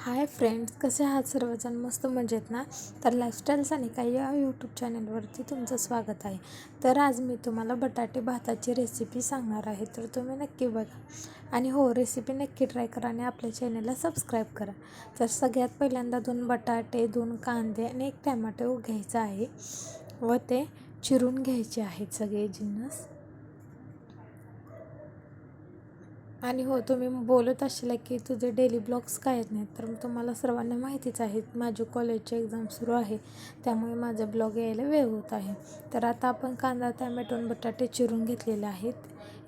Hi friends कसे आहात सर्वजण? मस्त मजेत ना? तर लाईफस्टाईल्स आणि काही या यूट्यूब चॅनलवरती तुमचं स्वागत आहे. तर आज मी तुम्हाला बटाटे भाताची रेसिपी सांगणार आहे तर तुम्ही नक्की बघा. आणि हो रेसिपी नक्की ट्राय करा आणि आपल्या चॅनलला सबस्क्राईब करा. तर सगळ्यात पहिल्यांदा दोन बटाटे दोन कांदे आणि एक टॅमॅटो घ्यायचा आहे व ते चिरून घ्यायचे आहेत सगळे जिन्नस. आणि हो तुम्ही बोलत असला की तुझे डेली ब्लॉग्स काय आहेत नाहीत? तर तुम्हाला सर्वांना माहितीच आहेत माझे कॉलेजचे एक्झाम सुरू आहे त्यामुळे माझा ब्लॉग यायला वेळ होत आहे. तर आता आपण कांदा टॅमॅटो बटाटे चिरून घेतलेले आहेत.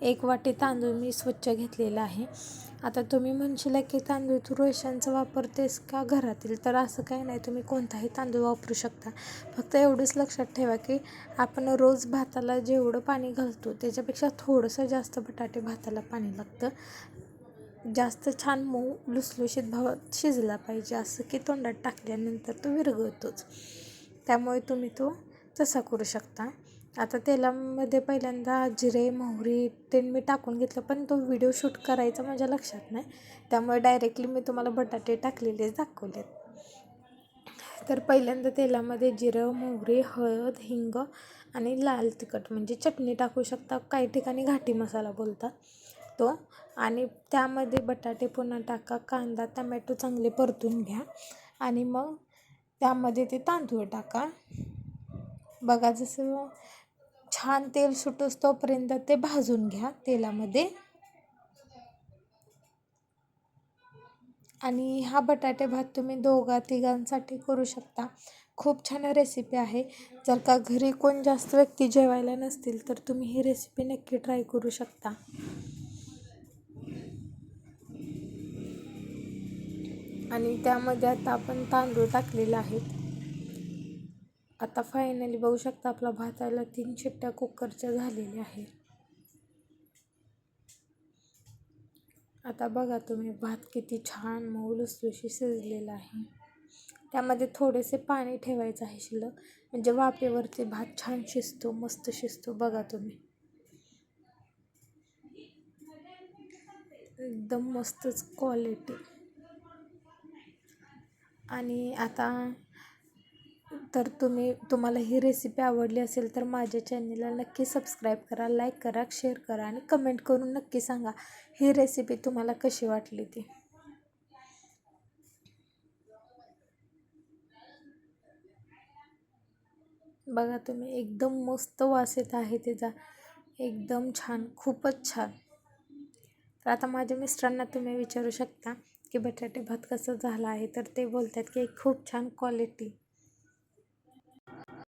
एक वाटी तांदूळ मी स्वच्छ घेतलेला आहे. आता तुम्ही म्हणशील की तांदूळ तू रोशांचा वापरतेस का घरातील? तर असं काही नाही तुम्ही कोणताही तांदूळ वापरू शकता. फक्त एवढंच लक्षात ठेवा की आपण रोज भाताला जेवढं पाणी घालतो त्याच्यापेक्षा थोडंसं जास्त बटाटे भाताला पाणी लागतं. जास्त छान मऊ लुसलुशीत भावात शिजला पाहिजे असं की तोंडात टाकल्यानंतर तो विरघळतोच. त्यामुळे तुम्ही तो तसा करू शकता. आता तेलामध्ये पहिल्यांदा जिरे मोहरी ते मी टाकून घेतलं पण तो व्हिडिओ शूट करायचा माझ्या लक्षात नाही. त्यामुळे डायरेक्टली मी तुम्हाला बटाटे टाकलेले दाखवलेत. तर पहिल्यांदा तेलामध्ये जिरं मोहरी हळद हिंग आणि लाल तिखट म्हणजे चटणी टाकू शकता काही ठिकाणी घाटी मसाला बोलतात तो. आणि त्यामध्ये बटाटे पुन्हा टाका कांदा टमॅटो चांगले परतून घ्या. आणि मग त्यामध्ये ते तांदूळ टाका. बघा जसं छान तेल सुटोस तोपर्यंत ते भाजून घ्या तेलामध्ये. आणि हा बटाटे भात तुम्ही दोघा तिघांसाठी करू शकता. खूप छान रेसिपी आहे. जर का घरी कोण जास्त व्यक्ती जेवायला नसतील तर तुम्ही ही रेसिपी नक्की ट्राय करू शकता. आणि त्यामध्ये आता आपण तांदूळ टाकलेले आहेत. आता फायनली बघू शकता आपला भाताला तीन शिट्ट्या कुकरच्या झालेल्या आहे आता बघा तुम्ही भात किती छान मऊ लुसलुशी शिजलेला आहे. त्यामध्ये थोडेसे पाणी ठेवायचं आहे शिल्लक. म्हणजे वाफेवरती भात छान शिजतो मस्त शिजतो बघा तुम्ही. एकदम मस्तच क्वालिटी आणि आता तर तुम्ही तुम्हाला ही रेसिपी आवडली असेल तर माझ्या चॅनलला नक्की सबस्क्राईब करा लाईक करा शेअर करा आणि कमेंट करून नक्की सांगा ही रेसिपी तुम्हाला कशी वाटली ती. बघा तुम्ही एकदम मस्त वास येत आहे त्याचा. एकदम छान खूपच छान. तर आता माझ्या मिस्टरांना तुम्ही विचारू शकता की बटाटे भात कसं झाला आहे तर ते बोलतात की खूप छान क्वालिटी